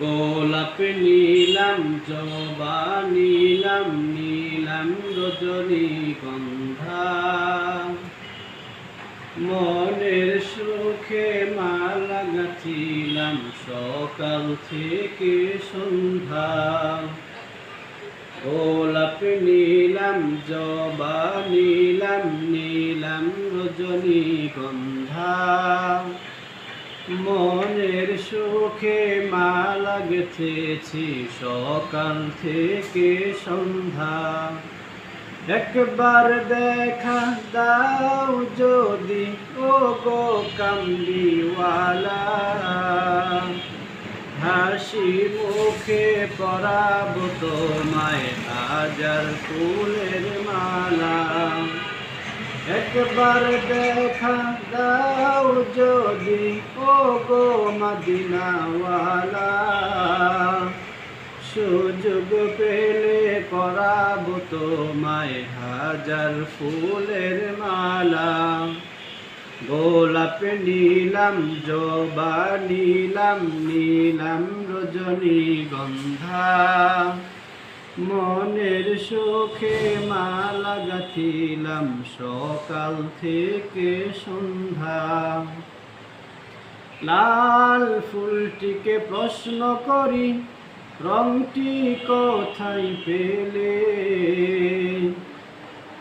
গোলাপ নীলাম, জবা নীলাম নীলাম রজনী গন্ধা। মনের সুখে মালা গাছিলাম সকাল থেকে সন্ধ্যা। গোলাপ নীলাম, জবা নীলাম নীলাম রজনী গন্ধা। মনের সুখে মালা গেথেছি সকাল থেকে সন্ধ্যা। একবার দেখা দাও যদি ও গো কামলিওয়ালা হাসি মুখে পরাব তোমায়, হাজার ফুলের মালা। একবার দেখা দাও যদি ও গো মদিনাওয়ালা। সুযোগ পেলে পরাব তোমায় হাজার ফুলের মালা। গোলাপ নীলাম, জবা নীলাম নীলাম রজনী গন্ধা। মনের সুখে মালা গাথিলাম সকাল থেকে সন্ধ্যা। লাল ফুলটিকে প্রশ্ন করি, রংটি কোথায় পেলে?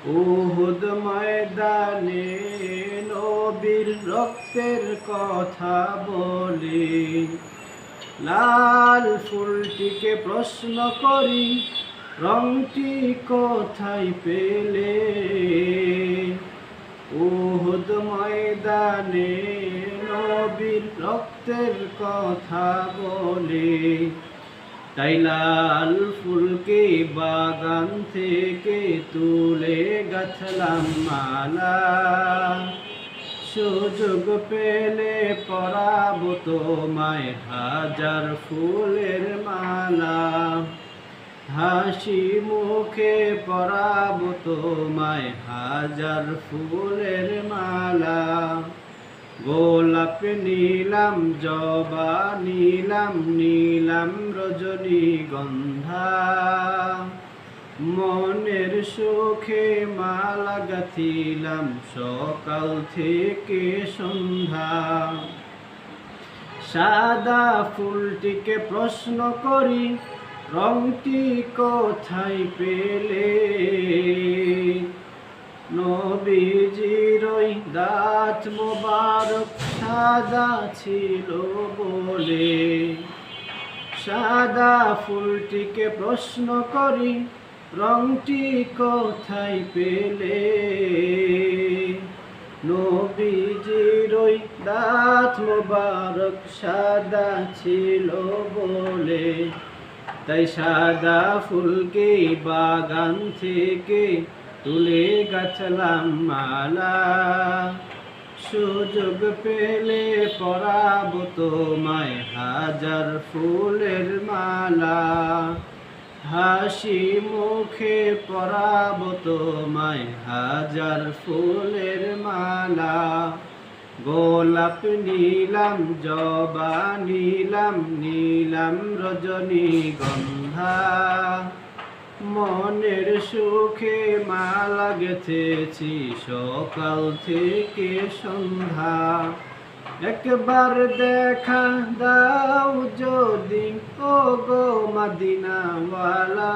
উহুদ ময়দানে নবীর রক্তের কথা বলে লাল ফুলটিকে প্রশ্ন করি, রংটি কোথায় পেলে? উহুদ ময়দানে নবীর রক্তের কথা বলে, তাই লাল ফুলকে বাগান থেকে তুলে গাছলাম মালা। সুযোগ পেলে পরাব তোমায় হাজার ফুলের মালা। হাসি মুখে পরাব তোমায় হাজার ফুলের মালা। গোলাপ নীলাম, জবা নীলাম নীলাম রজনী গন্ধা। মনের সুখে মালা গাথিলাম সকাল থেকে সন্ধ্যা। সাদা ফুলটিকে প্রশ্ন করি, রংটি কোথায় পেলে? নবীজির ওই দাঁত মোবারক সাদা ছিল বলে। সাদা ফুলটিকে প্রশ্ন করি রংটি কোথায় পেলে? নবীজির দাঁত মোবারক সাদা ছিল বলে। তাই সাদা ফুলকে বাগান থেকে তুলে গাছলাম মালা। সুযোগ পেলে পরাব তোমায় হাজার ফুলের মালা। হাসি মুখে পরাব তোমায় হাজার ফুলের মালা। গোলাপ নীলাম, জবা নীলাম নীলাম রজনী গন্ধা। মনের সুখে মালা গেথেছি সকাল থেকে সন্ধ্যা। একবার দেখা দাও যদি ও গো মদিনাওয়ালা।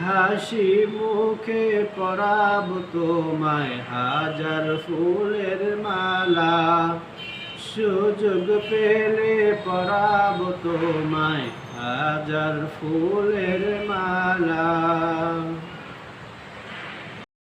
হাসি মুখে পরাব তোমায় হাজার ফুলের মালা। সুযোগ পেলে পরাব তোমায় হাজার ফুলের মালা।